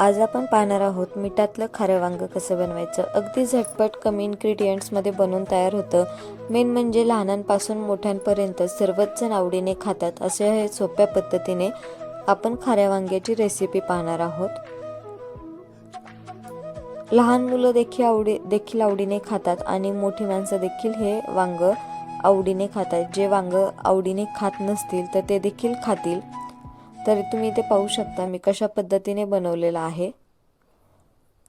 आज आपण पाहणार आहोत मिठातलं खारं वांगं कसं बनवायचं. अगदी झटपट कमी इन्ग्रेडियंट्समध्ये बनवून तयार होतं. मेन म्हणजे लहानांपासून मोठ्यांपर्यंत सर्वच जण आवडीने खातात असे हे सोप्या पद्धतीने आपण खाऱ्या वांग्याची रेसिपी पाहणार आहोत. लहान मुलं देखील आवडी देखील आवडीने खातात आणि मोठी माणसं देखील हे वांग आवडीने खातात. जे वांग आवडीने खात नसतील तर ते देखील खातील. तर तुम्ही इथे पाहू शकता मी कशा पद्धतीने बनवलेलं आहे.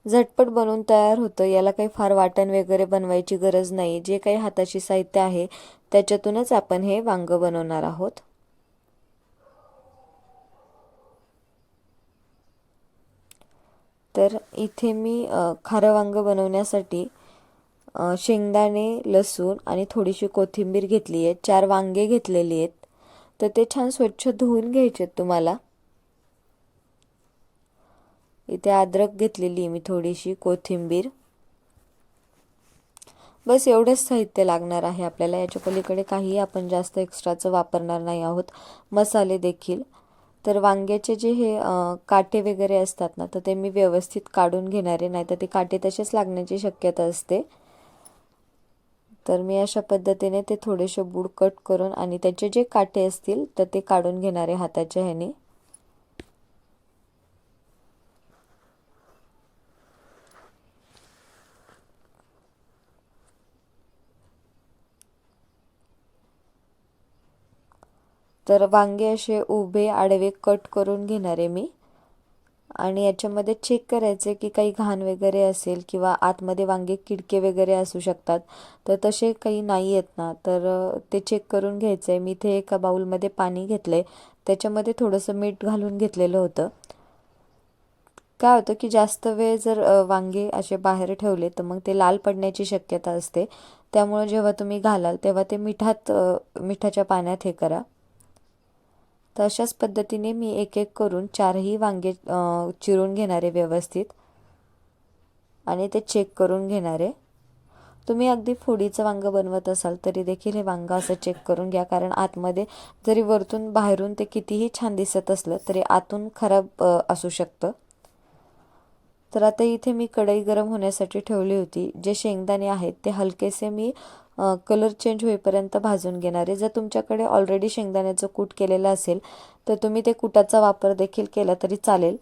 झटपट बनवून तयार होतं. याला काही फार वाटण वगैरे बनवायची गरज नाही. जे काही हाताची साहित्य आहे त्याच्यातूनच आपण हे वांग बनवणार आहोत. तर इथे मी खारं वांग बनवण्यासाठी शेंगदाणे लसूण आणि थोडीशी कोथिंबीर घेतली आहे. चार वांगे घेतलेली आहेत. तर ते छान स्वच्छ धुवून घ्यायचे तुम्हाला. इथे अद्रक घेतलेली मी थोडीशी कोथिंबीर. बस एवढंच साहित्य लागणार आहे आपल्याला. याच्या पलीकडे काही आपण जास्त एक्स्ट्राचं वापरणार नाही आहोत. मसाले देखील. तर वांग्याचे जे हे काटे वगैरे असतात ना तर ते मी व्यवस्थित काढून घेणारे नाही तर ते काटे तसेच लागण्याची शक्यता असते. तर मी अशा पद्धतीने ते थोडेसे बूड कट करून आणि त्याचे जे काटे असतील तर ते काढून घेणारे हाताच्या ह्याने. तर वांगे असे उभे आडवे कट करून घेणारे मी. आणि याच्यामध्ये चेक करायचे की काही घाण वगैरे असेल किंवा आतमध्ये वांगे किडके वगैरे असू शकतात. तर तसे काही नाही आहेत ना. तर ते चेक करून घ्यायचं आहे मी इथे एका बाऊलमध्ये पाणी घेतलं आहे त्याच्यामध्ये थोडंसं मीठ घालून घेतलेलं होतं. काय होतं की जास्त वेळ जर वांगे असे बाहेर ठेवले तर मग ते लाल पडण्याची शक्यता असते. त्यामुळे जेव्हा तुम्ही घालाल तेव्हा ते मिठात मिठाच्या पाण्यात हे करा. तर अशाच पद्धतीने मी एक एक करून चारही वांगे चिरून घेणारे व्यवस्थित आणि ते चेक करून घेणारे. तुम्ही अगदी फोडीचं वांगं बनवत असाल तरी देखील हे वांगं असं चेक करून घ्या. कारण आतमध्ये जरी वरतून बाहेरून ते कितीही छान दिसत असलं तरी आतून खराब असू शकतं. तर आता इथे मी कढई गरम होण्यासाठी ठेवली होती. जे शेंगदाणे आहेत ते हलकेसे मी कलर चेंज होईपर्यंत भाजून घेणारे जर तुमच्याकडे ऑलरेडी शेंगदाण्याचं कूट केलेलं असेल तर तुम्ही ते कुटाचा वापर देखील केला तरी चालेल.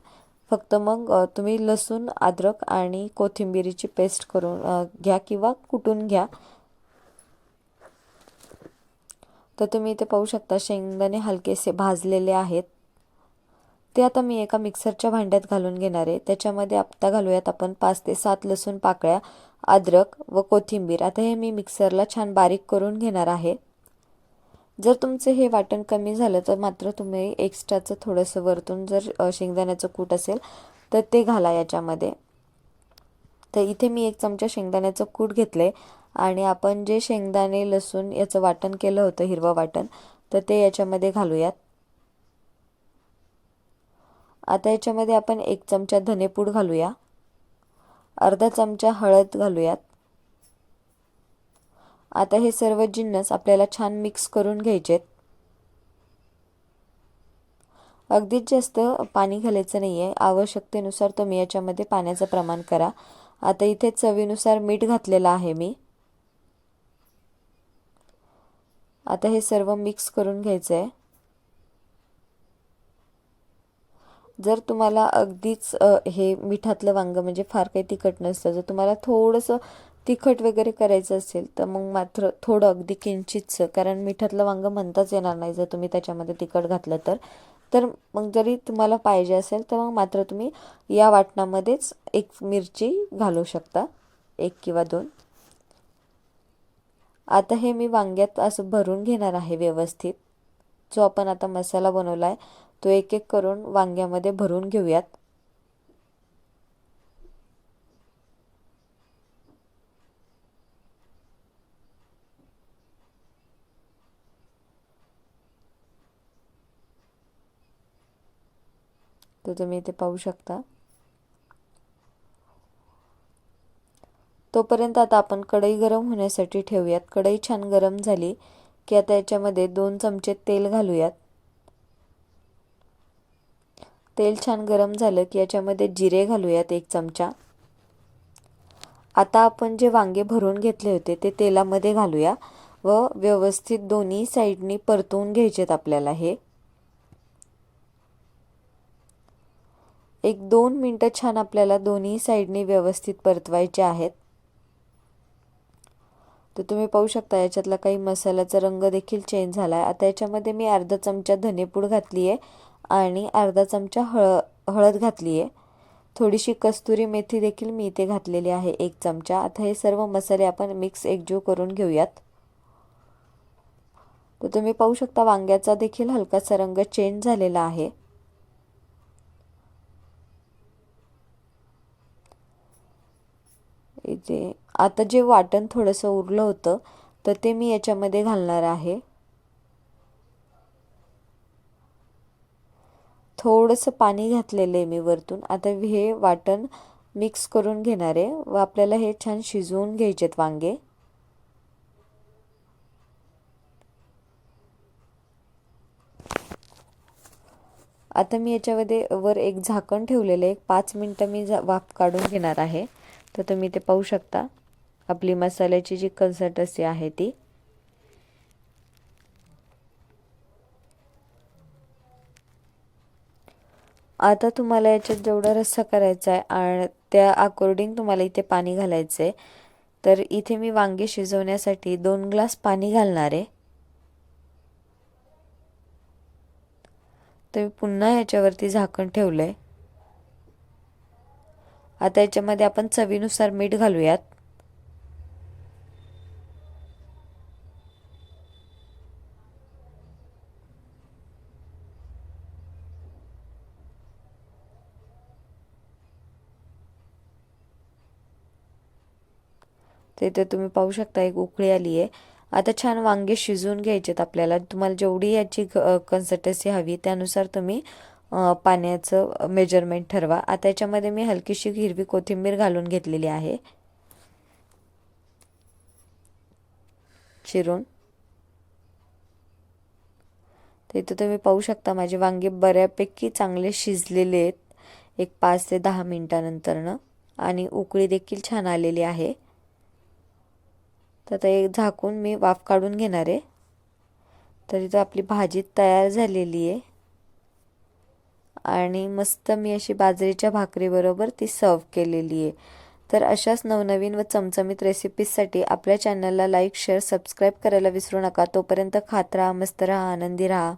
फक्त मग तुम्ही लसूण अद्रक आणि कोथिंबिरीची पेस्ट करून घ्या किंवा कुटून घ्या. तर तुम्ही इथे पाहू शकता शेंगदाणे हलकेसे भाजलेले आहेत. ते आता मी एका मिक्सरच्या भांड्यात घालून घेणार आहे. त्याच्यामध्ये आत्ता घालूयात आपण पाच ते सात लसूण पाकळ्या अद्रक व कोथिंबीर. आता हे मी मिक्सरला छान बारीक करून घेणार आहे. जर तुमचं हे वाटण कमी झालं तर मात्र तुम्ही एक्स्ट्राचं थोडंसं वरतून जर शेंगदाण्याचं कूट असेल तर ते घाला याच्यामध्ये. तर इथे मी एक चमचा शेंगदाण्याचं कूट घेतलं आणि आपण जे शेंगदाणे लसूण याचं वाटण केलं होतं हिरवं वाटण तर ते याच्यामध्ये घालूयात. आता याच्यामध्ये आपण एक चमचा धनेपूड घालूया. अर्धा चमचा हळद घालूयात. आता हे सर्व जिन्नस आपल्याला छान मिक्स करून घ्यायचेत. अगदीच जास्त पाणी घालायचं नाही आहे आवश्यकतेनुसार तुम्ही याच्यामध्ये पाण्याचं प्रमाण करा. आता इथे चवीनुसार मीठ घातलेलं आहे मी. आता हे सर्व मिक्स करून घ्यायचं आहे जर तुम्हाला अगदीच हे मिठातलं वांगं म्हणजे फार काही तिखट नसतं जर तुम्हाला थोडंसं तिखट वगैरे करायचं असेल तर मग मात्र थोडं अगदी किंचितचं कारण मिठातलं वांगं म्हणताच येणार नाही जर तुम्ही त्याच्यामध्ये तिखट घातलं तर. तर मग जरी तुम्हाला पाहिजे असेल तर मग मात्र तुम्ही या वाटणामध्येच एक मिरची घालू शकता एक किंवा दोन. आता हे मी वांग्यात असं भरून घेणार आहे व्यवस्थित. जो आपण आता मसाला बनवला आहे तो एक एक करून वांग्यामध्ये भरून घेऊयात. तर तुम्ही इथे पाहू शकता. तोपर्यंत आता आपण कढई गरम होण्यासाठी ठेवूयात. कढई छान गरम झाली की आता याच्यामध्ये दोन चमचे तेल घालूयात. तेल छान गरम झालं की याच्यामध्ये जिरे घालूयात एक चमचा. आता आपण जे वांगे भरून घेतले होते ते तेलामध्ये घालूया व व्यवस्थित दोन्ही साईडनी परतवून घ्यायचेत आपल्याला हे. एक दोन मिनटं छान आपल्याला दोन्ही साईडनी व्यवस्थित परतवायचे आहेत. तर तुम्ही पाहू शकता याच्यातला काही मसाल्याचा रंग देखील चेंज झाला आहे आता याच्यामध्ये मी अर्धा चमचा धनेपूड घातली आहे आणि अर्धा चमचा हळ हळद घातली आहे थोडीशी कस्तुरी मेथी देखील मी इथे घातलेली आहे एक चमचा. आता हे सर्व मसाले आपण मिक्स एकजीव करून घेऊयात. तर तुम्ही पाहू शकता वांग्याचा देखील हलकासा रंग चेंज झालेला आहे. इथे आता जे वाटण थोडंसं उरलं होतं तर ते मी याच्यामध्ये घालणार आहे. थोडंसं पाणी घातलेलं आहे मी वरतून. आता हे वाटण मिक्स करून घेणार आहे. व आपल्याला हे छान शिजवून घ्यायचेत वांगे. आता मी याच्यामध्ये वर एक झाकण ठेवलेलं आहे. एक पाच मिनटं मी वाफ काढून घेणार आहे. तर तुम्ही ते पाहू शकता. आपली मसाल्याची जी कन्सल्टन्सी आहे ती. आता तुम्हाला याच्यात जेवढा रस्सा करायचा आहे आणि त्या अकॉर्डिंग तुम्हाला इथे पाणी घालायचं आहे तर इथे मी वांगे शिजवण्यासाठी दोन ग्लास पाणी घालणार आहे. तर मी पुन्हा याच्यावरती झाकण ठेवलं आहे आता याच्यामध्ये आपण चवीनुसार मीठ घालूयात. ते तर तुम्ही पाहू शकता एक उकळी आली आहे. आता छान वांगे शिजवून घ्यायचेत आपल्याला. तुम्हाला जेवढी याची कन्सिस्टन्सी हवी त्यानुसार तुम्ही पाण्याचं मेजरमेंट ठरवा. आता याच्यामध्ये मी हलकीशी हिरवी कोथिंबीर घालून घेतलेली आहे. चिरून. तर इथं तुम्ही पाहू शकता माझे वांगे बऱ्यापैकी चांगले शिजलेले आहेत. एक पाच ते दहा मिनटानंतरनं. आणि उकळी देखील छान आलेली आहे. तर आता एक झाकून मी वाफ काढून घेणार आहे. तर इथं आपली भाजी तयार झालेली आहे. आणि मस्त मी अशी बाजरीच्या भाकरीबरोबर ती सर्व केलेली आहे. तर अशाच नवनवीन व चमचमीत रेसिपीजसाठी आपल्या चॅनलला लाईक शेअर सबस्क्राईब करायला विसरू नका. तोपर्यंत खात राहा मस्त राहा आनंदी राहा.